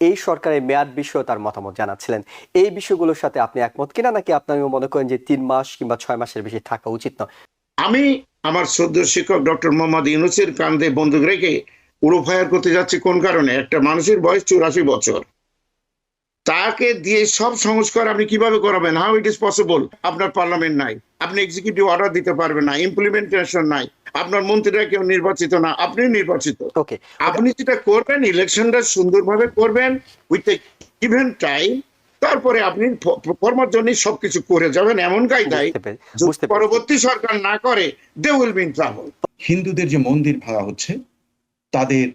এই সরকারের মেয়াদ বিষয়ে তার মতামত জানাচ্ছিলেন। এই বিষয়গুলোর সাথে আপনি একমত কিনা, নাকি আপনি মনে করেন যে তিন মাস কিংবা ছয় মাসের বেশি থাকা উচিত নয়? আমি আমার সদ্য শিক্ষক ডক্টর মোহাম্মদ ইউনুসের কান্দে বন্দুক রেখে উড়ো ফায়ার করতে যাচ্ছি কোন কারণে? একটা মানুষের বয়স চুরাশি বছর। তাকে দিয়ে সব সংস্কার আপনি কীভাবে করাবেন? হাউ ইট ইজ পসিবল আপনার পার্লামেন্ট নাই। আপনি এক্সিকিউটিভ অর্ডার দিতে পারবেন না। ইমপ্লিমেন্টেশন নাই। আপনার মন্ত্রীরা কেউ নির্বাচিত না আপনি নির্বাচিত। ওকে আপনি যেটা করবেন ইলেকশনটা সুন্দরভাবে করবেন উইথ গিভেন টাইম তারপরে আপনি ফর্মার জন্য সবকিছু করে যাবেন এমন কায়দায় পরবর্তী সরকার না করে they will be in trouble হিন্দুদের যে মন্দির ভাঙা হচ্ছে তাদের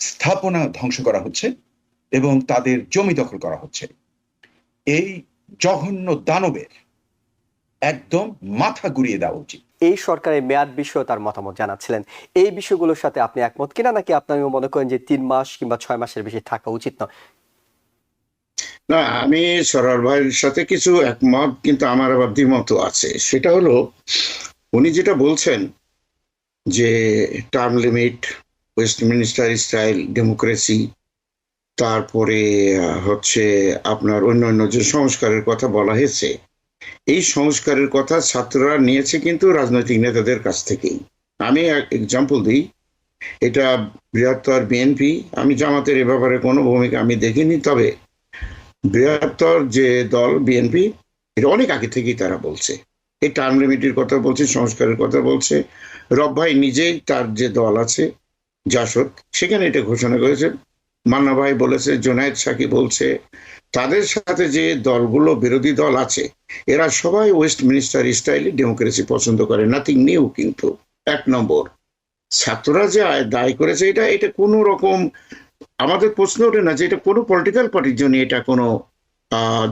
স্থাপনা ধ্বংস করা হচ্ছে এবং তাদের জমি দখল করা হচ্ছে। এই জঘন্য দানবের একদম মাথা ঘুরিয়ে দেওয়া উচিত। এই সরকারের মেয়াদ বিষয়ে তার মতামত জানাচ্ছিলেন। এই বিষয়গুলোর সাথে আপনি একমত কিনা, নাকি আপনারা মনে করেন যে তিন মাস কিংবা ছয় মাসের বেশি থাকা উচিত নয়? না, আমি সরার ভাইয়ের সাথে কিছু একমত, কিন্তু আমার আবার দ্বিমত আছে। সেটা হলো, উনি যেটা বলছেন যে term limit Westminster style democracy তারপরে হচ্ছে আপনার অন্যান্য যে সংস্কারের কথা বলা হয়েছে এই সংস্কারের কথা ছাত্ররা নিয়েছে কিন্তু রাজনৈতিক নেতাদের কাছ থেকেই। আমি এক এক্সাম্পল দিই। এটা বৃহত্তর বিএনপি আমি জামাতের এ ব্যাপারে কোনো ভূমিকা আমি দেখিনি, তবে বৃহত্তর যে দল বিএনপি এটা অনেক আগে থেকেই তারা বলছে। এই টার্ম লিমিটের কথা বলছে, সংস্কারের কথা বলছে। রব ভাই নিজেই তার যে দল আছে, জাসদ, সেখানে এটা ঘোষণা করেছে। মান্না ভাই বলেছে, জোনায়েদ সাকি বলছে তাদের সাথে যে দলগুলো বিরোধী দল আছে, এরা সবাই ওয়েস্ট মিনিস্টার স্টাইলে ডেমোক্রেসি পছন্দ করে। নাথিং নিউ কিন্তু। এক নম্বর, ছাত্ররা যে দায় করেছে, এটা এটা কোনো রকম, আমাদের প্রশ্ন ওঠে না যে এটা কোনো পলিটিক্যাল পার্টির জন্য এটা কোনো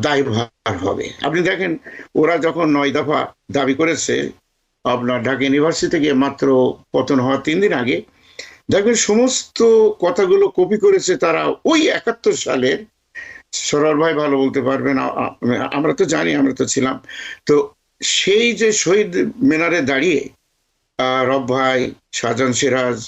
দায়ভার হবে। আপনি দেখেন, ওরা যখন নয় দফা দাবি করেছে, আপনার ঢাকা ইউনিভার্সিটি থেকে মাত্র পতন হওয়ার তিন দিন আগে, দেখবেন সমস্ত কথাগুলো কপি করেছে তারা ওই একাত্তর সালের সরল ভাই ভালো বলতে পারবেন আমরা তো জানি, আমরা তো ছিলাম। তো সেই যে শহীদ মিনারে দাঁড়িয়ে রব ভাই, শাহজাহান সিরাজ,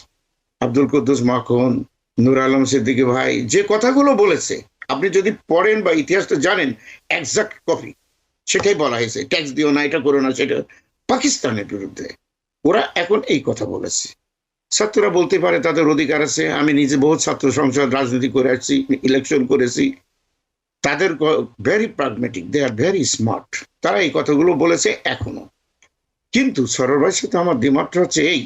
আব্দুল কুদ্দুস মাখন, নূর আলম সিদ্দিকী ভাই, যে কথাগুলো বলেছে, আপনি যদি পড়েন বা ইতিহাসটা জানেন একজাক্ট কপি সেটাই বলা হয়েছে। ট্যাক্স দিও না, এটা করো না, সেটা পাকিস্তানের বিরুদ্ধে। ওরা এখন এই কথা বলেছে। ছাত্ররা বলতে পারে, তাদের অধিকার আছে, আমি নিজে বহু ছাত্র সংসদ, রাজনীতি করে আসছি ইলেকশন করেছি। তাদের very pragmatic they are very smart তারা এই কথাগুলো বলেছে এখনও। কিন্তু ভাইয়ের সাথে আমার দ্বিমাত্রা হচ্ছে এই,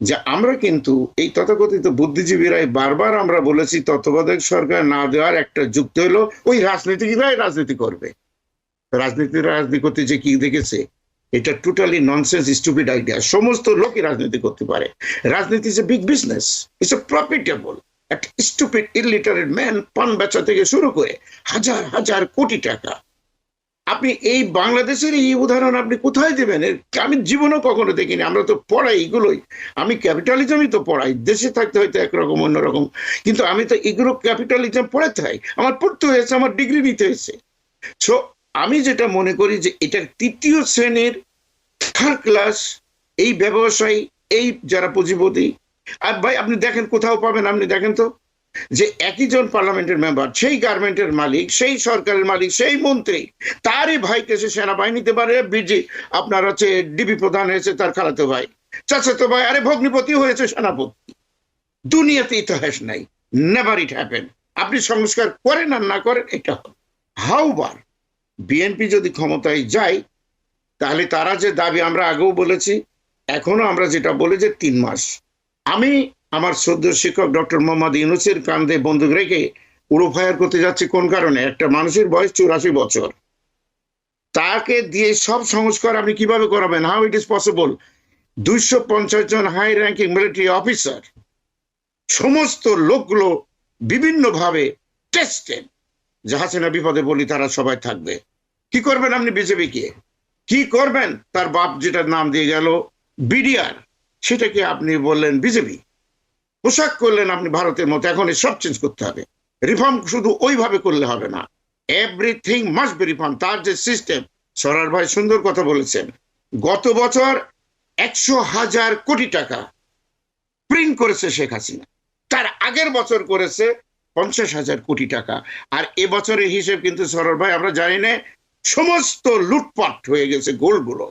যে আমরা কিন্তু এই তথাকথিত বুদ্ধিজীবীরাই বারবার আমরা বলেছি তত্ত্বাবধায়ক সরকার না দেওয়ার একটা যুক্তি হলো, ওই রাজনীতিবিদরাই রাজনীতি করবে। রাজনীতি রাজনীতি যে কি দেখেছে, এটা টোটালি ননসেন্স স্টুপিড আইডিয়া সমস্ত লোকই রাজনীতি করতে পারে। রাজনীতি is a big business it's a profitable একটা স্টুপিড ইলিটারেট ম্যান পান বেচা থেকে শুরু করে হাজার হাজার কোটি টাকা। আপনি এই বাংলাদেশের এই উদাহরণ আপনি কোথায় দেবেন? আমি জীবনেও কখনো দেখিনি। আমরা তো পড়াই এগুলোই। আমি ক্যাপিটালিজমই তো পড়াই। দেশে থাকতে হয়তো একরকম, অন্যরকম। কিন্তু আমি তো এগুলো ক্যাপিটালিজম পড়াতে হয় আমার পড়তে হয়েছে, আমার ডিগ্রি নিতে হয়েছে। সো আমি যেটা মনে করি যে এটা তৃতীয় শ্রেণির থার্ড ক্লাস এই ব্যবসায়ী, এই যারা পুঁজিপতি আর ভাই, আপনি দেখেন কোথাও পাবেন, আপনি দেখেন তো, যে একই জন পার্লামেন্টের মেম্বার সেই গার্মেন্টের মালিক, সেই সরকারের মালিক, সেই মন্ত্রী, তারই ভাইকে সে সেনাবাহিনীতে পারে বিজি, আপনার হচ্ছে ডিবি প্রধান হয়েছে তার খালাতো ভাই। চাচাতো ভাই, আরে ভগ্নিপতি হয়েছে সেনাপতি। দুনিয়াতে ইতিহাস নাই নেভার ইট হ্যাপেন আপনি সংস্কার করেন আর না করেন, এটা হাউবার বিএনপি যদি ক্ষমতায় যায়, তাহলে তারা যে দাবি আমরা আগেও বলেছি, এখনও আমরা যেটা বলে যে তিন মাস। আমি আমার সদ্য শিক্ষক ডক্টর মোহাম্মদ ইউনুসের কান্দে বন্দুক রেখে উড়ো ফায়ার করতে যাচ্ছি কোন কারণে? একটা মানুষের বয়স চুরাশি বছর। তাকে দিয়ে সব সংস্কার আপনি কীভাবে করাবেন? হাউ ইট ইজ পসিবল দুইশো পঞ্চাশ জন হাই র্যাঙ্কিং মিলিটারি অফিসার সমস্ত লোকগুলো বিভিন্নভাবে টেস্টেড যে বিপদে বলি তারা সবাই থাকবে। কি করবেন আপনি বিজেপিকে? কি করবেন? তার বাপ যেটা নাম দিয়ে গেল বিডিআর সেটাকে আপনি বললেন বিজেপি। পোশাক করলেন আপনি ভারতের মতো, এখন সব চেঞ্জ করতে হবে। রিফর্ম শুধু ওইভাবে করলে হবে না। এভরিথিং মাস্ট বি রিফর্ম তার যে সিস্টেম সরার ভাই সুন্দর কথা বলেছেন। গত বছর একশো হাজার কোটি টাকা প্রিন্ট করেছে শেখ হাসিনা। তার আগের বছর করেছে পঞ্চাশ হাজার কোটি টাকা। আর এবছরের হিসেব কিন্তু সরার ভাই, আমরা জানি না, সমস্ত লুটপাট হয়ে গেছে গোলগুলো।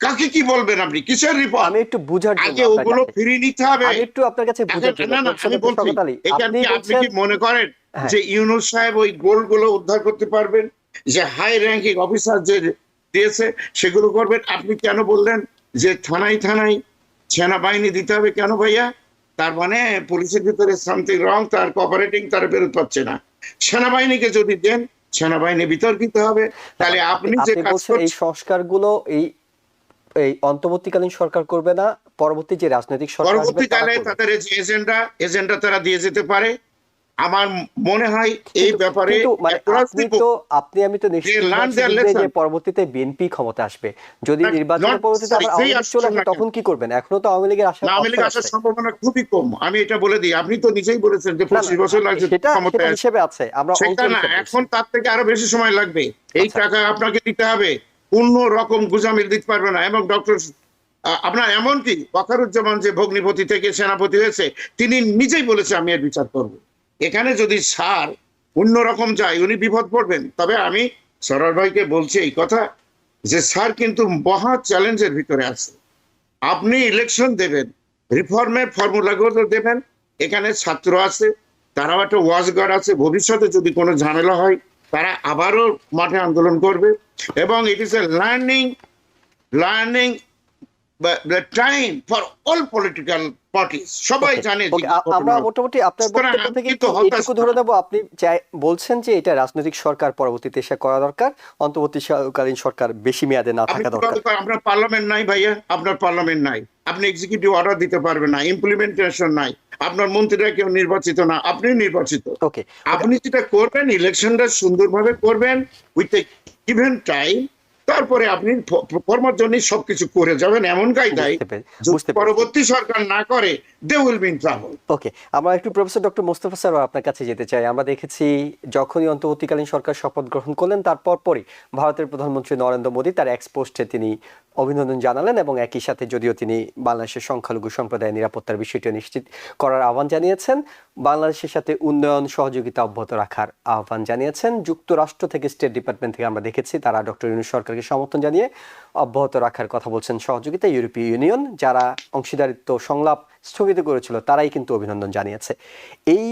কাকে কি বলবেন আপনি? কিসের রিপোর্ট? আমি একটু বুঝার জন্য আগে ওগুলো ফিরিয়ে নিতে হবে? আমি একটু আপনার কাছে বুঝার জন্য না আমি বলছি আপনি আপনি কি মনে করেন হ্যাঁ। যে ইউনুস সাহেব ওই গোলগুলো উদ্ধার করতে পারবেন? যে হাই র্যাঙ্কিং অফিসার যে দিয়েছে সেগুলো করবেন? আপনি কেন বললেন যে থানায় থানায় সেনাবাহিনী দিতে হবে কেন ভাইয়া? তার মানে পুলিশের ভিতরে সামথিং রং তার কোঅপারেটিং তার বেরোতে পারছে না। সেনাবাহিনীকে যদি দেন সেনাবাহিনী বিতর্কিত হবে। তাহলে আপনি যে কাজ বলছেন এই সংস্কারগুলো এই এই অন্তর্বর্তীকালীন সরকার করবে না পরবর্তী যে রাজনৈতিক সরকার পরবর্তীকালে তাদের যে এজেন্ডা এজেন্ডা তারা দিয়ে যেতে পারে। আমার মনে হয় এই ব্যাপারে মানে আপনি তো আপনি আমি তো নিশ্চিত যে পরবর্তীতে বিএনপি ক্ষমতা আসবে। যদি নির্বাচনের পরবর্তীতে চলে আসে তখন কি করবেন? এখনও তো আওয়ামী লীগের না, আওয়ামী লীগ আসার সম্ভাবনা খুবই কম। আমি এটা বলে দিই আপনি তো নিজেই বলেছেন যে না, না, পঁচিশ বছর ক্ষমতায় আসতে। হিসেবে আছে আমরা সেটা না এখন তার থেকে আরও বেশি সময় লাগবে। এই আচ্ছা। টাকা আপনাকে দিতে হবে। অন্য রকম গুজামিল দিতে পারবে না। এবং ডক্টর আপনার এমনকি ওয়াকারুজ্জামান যে ভগ্নিপতি থেকে সেনাপতি হয়েছে, তিনি নিজেই বলেছে, আমি এর বিচার করব। এখানে যদি সার অন্য রকম যায়, উনি বিপদ পড়বেন। তবে আমি সরার ভাইকে বলছি এই কথা যে, স্যার কিন্তু মহা চ্যালেঞ্জের ভিতরে আছে। আপনি ইলেকশন দেবেন রিফর্মের ফর্মুলাগুলো দেবেন, এখানে ছাত্র আছে, তারাও একটা ওয়াজগার্ড আছে, ভবিষ্যতে যদি কোনো ঝামেলা হয় তারা আবারও মাঠে আন্দোলন করবে এবং it is a learning learning time for all political parties সবাই জানে আমরা মোটামুটি আপনার বক্তব্য থেকে একটু-। ধরে দেবো আপনি বলছেন যে এটা রাজনৈতিক সরকার পরবর্তীতে এসে করা দরকার অন্তর্বর্তীকালীন সরকার বেশি মেয়াদে না থাকা দরকার? আপনার পার্লামেন্ট নাই ভাইয়া আপনার পার্লামেন্ট নাই। আপনি এক্সিকিউটিভ অর্ডার দিতে পারবেন না ইমপ্লিমেন্টেশন নাই। আপনার মন্ত্রীরা কেউ নির্বাচিত না আপনি নির্বাচিত। ওকে আপনি যেটা করবেন ইলেকশনটা সুন্দরভাবে করবেন উইথ এ গিভেন টাইম তারপরে আপনি ফর্মার জন্য সবকিছু করে যাবেন এমন কায়দায় পরবর্তী সরকার না করে they will be in trouble okay আমরা একটু প্রফেসর ডক্টর মোস্তফা স্যার আপনার কাছে যেতে চাই। আমরা দেখেছি যখনই অন্তর্বর্তীকালীন সরকার শপথ গ্রহণ করলেন তারপর পরই ভারতের প্রধানমন্ত্রী নরেন্দ্র মোদী তার এক্সপোস্টে তিনি অভিনন্দন জানালেন এবং একই সাথে যদিও তিনি বাংলাদেশের সংখ্যালঘু সম্প্রদায়ের নিরাপত্তার বিষয়টি নিশ্চিত করার আহ্বান জানিয়েছেন, বাংলাদেশের সাথে উন্নয়ন, সহযোগিতা অব্যাহত রাখার আহ্বান জানিয়েছেন। যুক্তরাষ্ট্র থেকে স্টেট ডিপার্টমেন্ট থেকে আমরা দেখেছি তারা ডক্টর ইউনুস সরকারকে সমর্থন জানিয়ে অব্যাহত রাখার কথা বলছেন সহযোগিতা ইউরোপীয় ইউনিয়ন, যারা অংশীদারিত্ব সংলাপ স্থগিত করেছিল, তারাই কিন্তু অভিনন্দন জানিয়েছে। এই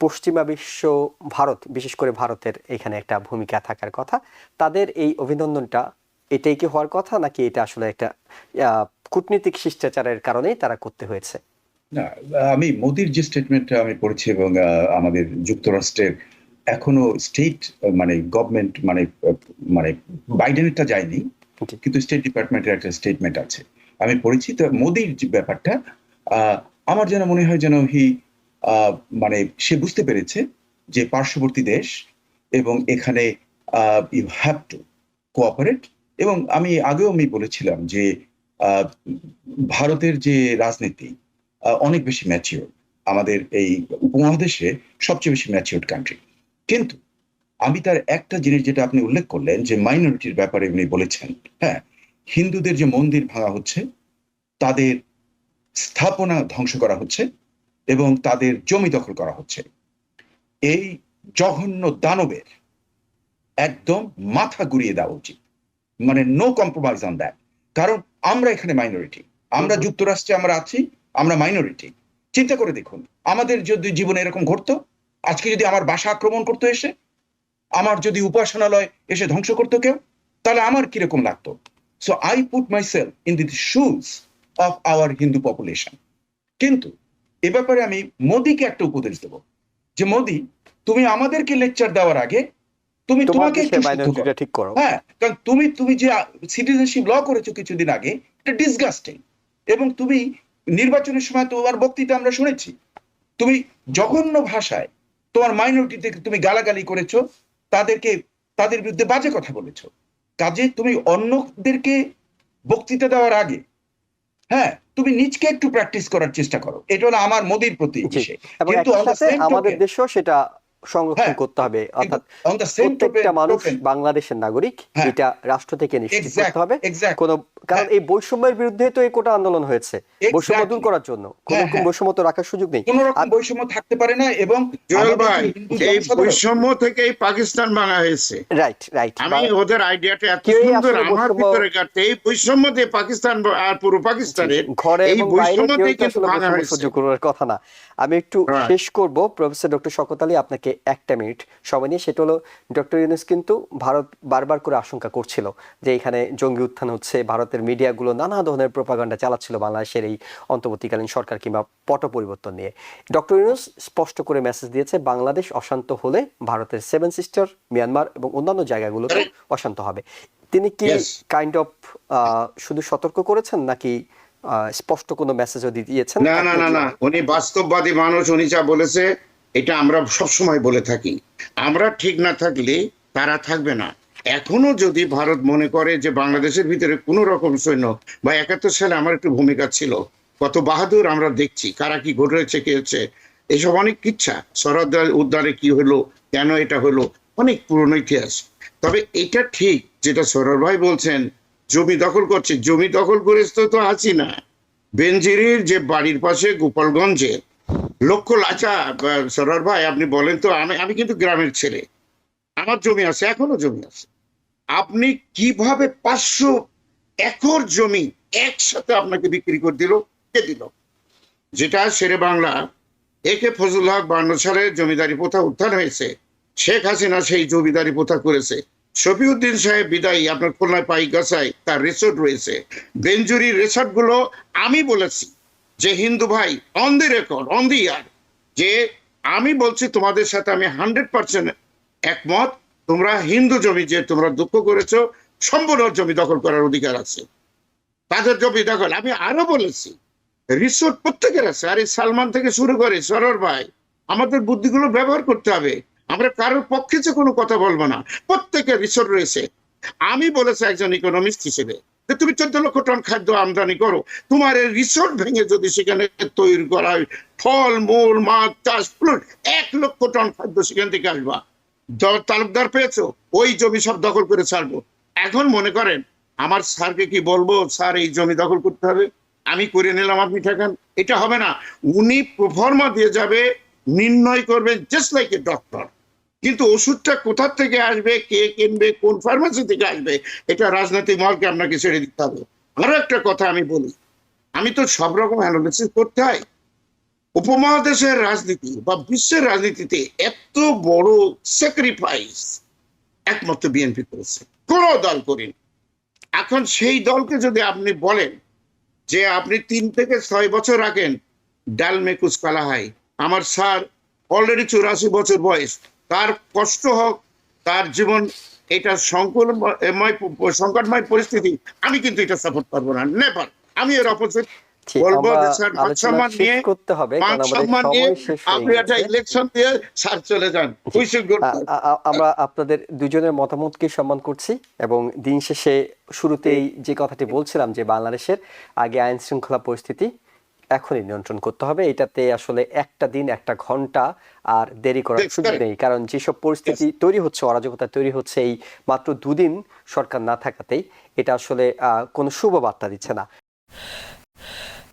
পশ্চিমা বিশ্ব ভারত, বিশেষ করে ভারতের এখানে একটা ভূমিকা থাকার কথা, তাদের এই অভিনন্দনটা এটাই কি হওয়ার কথা নাকি এটা আসলে একটা কূটনীতিক শিষ্টাচারের কারণেই তারা করতে হয়েছে না আমি মোদির যে স্টেটমেন্টটা আমি পড়েছি এবং আমাদের যুক্তরাষ্ট্রের এখনও স্টেট মানে গভর্নমেন্ট মানে মানে বাইডেনেরটা যায়নি। কিন্তু স্টেট ডিপার্টমেন্টের একটা স্টেটমেন্ট আছে আমি পড়েছি তো মোদির যে ব্যাপারটা আহ, আমার যেন মনে হয় যেন হি মানে সে বুঝতে পেরেছে যে পার্শ্ববর্তী দেশ এবং এখানে ইউ হ্যাভ টু কোঅপারেট এবং আমি আগেও আমি বলেছিলাম যে ভারতের যে রাজনীতি অনেক বেশি ম্যাচিওর আমাদের এই উপমহাদেশে সবচেয়ে বেশি ম্যাচিওর কান্ট্রি কিন্তু আমি তার একটা জিনিস যেটা আপনি উল্লেখ করলেন যে মাইনরিটির ব্যাপারে উনি বলেছেন হ্যাঁ হিন্দুদের যে মন্দির ভাঙা হচ্ছে, তাদের স্থাপনা ধ্বংস করা হচ্ছে এবং তাদের জমি দখল করা হচ্ছে। এই জঘন্য দানবের একদম মাথা ঘুরিয়ে দেওয়া উচিত। মানে নো কম্প্রোমাইজ অন দ্যাট কারণ আমরা এখানে মাইনরিটি আমরা যুক্তরাষ্ট্রে আমরা আছি আমরা মাইনরিটি চিন্তা করে দেখুন আমাদের যদি জীবনে এরকম ঘটতো আজকে যদি আমার বাসা আক্রমণ করতো এসে আমার যদি উপাসনালয় এসে ধ্বংস করতো কেউ তাহলে আমার কীরকম লাগতো? So I put myself in the shoes of our Hindu population কিন্তু এ ব্যাপারে আমি মোদিকে একটা উপদেশ দেব। যে মোদি তুমি আমাদেরকে লেকচার দেওয়ার আগে তুমি তোমাকে একটু ঠিক করো। হ্যাঁ কারণ তুমি তুমি যে সিটিজেনশিপ ল করেছ কিছুদিন আগে এটা ডিসগাস্টিং এবং তুমি নির্বাচনের সময় তোমার বক্তৃতা আমরা শুনেছি। তুমি জঘন্য ভাষায় তোমার মাইনরিটি থেকে তুমি গালাগালি করেছ তাদেরকে তাদের বিরুদ্ধে বাজে কথা বলেছ। কাজে তুমি অন্যদেরকে বক্তৃতা দেওয়ার আগে হ্যাঁ তুমি নিজকে একটু প্র্যাকটিস করার চেষ্টা করো। এটা হলো আমার মোদির প্রতি কিন্তু আমাদের দেশেও সেটা সংরক্ষণ হ্যাঁ। করতে হবে অর্থাৎ প্রত্যেকটা মানুষ বাংলাদেশের নাগরিক হ্যাঁ। এটা রাষ্ট্র থেকে নিশ্চিত করতে হবে কোনো কারণ হ্যাঁ। এই বৈষম্যের বিরুদ্ধে তো এই কোটা আন্দোলন হয়েছে বৈষম্য দূর করার জন্য। কোন হ্যাঁ, রকম হ্যাঁ। বৈষম্য তো রাখার সুযোগ নেই। কোন রকম আর- বৈষম্য থাকতে পারে না এবং জুয়েল ভাই এই বৈষম্য থেকেই পাকিস্তান ভাঙা হয়েছে। রাইট রাইট আমি ওদের আইডিয়াটা এত সুন্দর আমার ভিতরে কাটতে এই বৈষম্য দিয়ে পাকিস্তান আর পুরো পাকিস্তানের ঘরে এই এবং বাইরে বৈষম্য কিন্তু ভাঙা হয়েছে। সহ্য করার কথা না। আমি একটু শেষ করব। প্রফেসর ডক্টর শকত আলী আপনাকে একটা মিনিট সময় নিয়ে। সেটা হলো ডক্টর ইউনুস কিন্তু ভারত বারবার করে আশঙ্কা করছিল যে এখানে জঙ্গি উত্থান হচ্ছে ভারতের মিডিয়াগুলো নানা ধরনের প্রোপাগান্ডা চালাচ্ছিল বাংলাদেশের এই অন্তর্বর্তীকালীন সরকার কিংবা পট পরিবর্তন নিয়ে। ডক্টর ইউনুস স্পষ্ট করে মেসেজ দিয়েছে বাংলাদেশ অশান্ত হলে ভারতের সেভেন সিস্টার মিয়ানমার এবং অন্যান্য জায়গাগুলোতে অশান্ত হবে। তিনি কি কাইন্ড অফ শুধু সতর্ক করেছেন নাকি স্পষ্ট কোনো মেসেজও দিয়েছেন? না না না না। উনি বাস্তববাদী মানুষ উনি যা বলেছে এটা আমরা সবসময় বলে থাকি। আমরা ঠিক না থাকলে তারা থাকবে না। এখনও যদি ভারত মনে করে যে বাংলাদেশের ভিতরে কোনো রকম সৈন্য বা একাত্তর সালে আমার একটু ভূমিকা ছিল, কত বাহাদুর আমরা দেখছি, কারা কি ঘটেছে, কি হচ্ছে, এসব অনেক কিচ্ছা। সরদ উদ্যানে কি হলো, কেন এটা হলো, অনেক পুরনো ইতিহাস। তবে এটা ঠিক যেটা সরর ভাই বলছেন, জমি দখল করছে, জমি দখল করে তো আছি না। বেনজিরির যে বাড়ির পাশে গোপালগঞ্জে লক্ষ লাচা সরার ভাই, আপনি বলেন তো, আমি আমি কিন্তু গ্রামের ছেলে। আমার জমি আছে, এখনও জমি আছে। আপনি কীভাবে পাঁচশো একর জমি একসাথে আপনাকে বিক্রি করে দিল, কে দিল? যেটা শেরে বাংলা একে ফজল হক বান্ন সালে জমিদারি প্রথা উত্থান হয়েছে, শেখ হাসিনা সেই জমিদারি প্রথা করেছে। শফিউদ্দিন সাহেব বিদায়ী, আপনার খুলনায় পাইগাছায় তার রিসোর্ট রয়েছে। বেঞ্জুরি রিসোর্টগুলো আমি বলেছি যে, হিন্দু ভাই on the record on the year যে আমি বলছি তোমাদের সাথে আমি হান্ড্রেড পার্সেন্ট একমত। তোমরা হিন্দু জমি যে তোমরা দুঃখ করেছ, সম্পূর্ণ জমি দখল করার অধিকার আছে। তাদের জমি দখল। আমি আরও বলেছি, রিসোর্ট প্রত্যেকের আছে। আরে সালমান থেকে শুরু করে সরর ভাই, আমাদের বুদ্ধিগুলো ব্যবহার করতে হবে। আমরা কারোর পক্ষে যে কোনো কথা বলব না। প্রত্যেকের রিসোর্ট রয়েছে। আমি বলেছি একজন ইকোনমিস্ট হিসেবে যে তুমি চোদ্দ লক্ষ টন খাদ্য আমদানি করো। তোমার এই রিসোর্ট ভেঙে যদি সেখানে তৈরি করা হয়, ফল, মূল, মাছ, চাষ এক লক্ষ টন খাদ্য সেখান থেকে আসবা। তালুকদার পেয়েছ? ওই জমি সব দখল করে ছাড়বো। এখন মনে করেন, আমার স্যারকে কি বলব, স্যার, এই জমি দখল করতে হবে। আমি করে নিলাম আপনি ঠেকান। এটা হবে না। উনি প্রফর্মা দিয়ে যাবে, নির্ণয় করবেন জাস্ট লাইক এ ডক্টর কিন্তু ওষুধটা কোথার থেকে আসবে, কে কিনবে, কোন ফার্মেসি থেকে আসবে, এটা রাজনৈতিক মহলকে আপনাকে ছেড়ে দিতে হবে। আরও একটা কথা আমি বলি। আমি তো সব রকম অ্যানালিসিস করতে হয়। উপমহাদেশের রাজনীতি বা বিশ্বের রাজনীতিতে এত বড় স্যাক্রিফাইস একমাত্র বিএনপি করেছে। কোন দল করেনি। এখন সেই দলকে যদি আপনি বলেন যে আপনি তিন থেকে ছয় বছর রাখেন, ডাল মেকুস কালা হয়, আমার স্যার অলরেডি চুরাশি বছর বয়স, তার কষ্ট হোক, তার জীবন, এটা সংকটময় সংকটময় পরিস্থিতি, আমি কিন্তু এটা সাপোর্ট করব না। নেপার আমি এর অপোজিট বলব যে স্যার মান সম্মান নিয়ে করতে হবে কারণ আমাদের আপনি একটা ইলেকশন দিয়ে স্যার চলে যান। উই শুড আমরা আপনাদের দুজনের মতামতকে সম্মান করছি এবং দিন শেষে শুরুতেই যে কথাটি বলছিলাম যে বাংলাদেশের আগে আইন শৃঙ্খলা পরিস্থিতি এখনই নিয়ন্ত্রণ করতে হবে এটাতে আসলে একটা দিন একটা ঘণ্টা আর দেরি করার সুযোগ নেই কারণ যেসব পরিস্থিতি তৈরি হচ্ছে অরাজকতা তৈরি হচ্ছে এই মাত্র দুদিন সরকার না থাকাতেই এটা আসলে আহ, কোনো শুভ বার্তা দিচ্ছে না।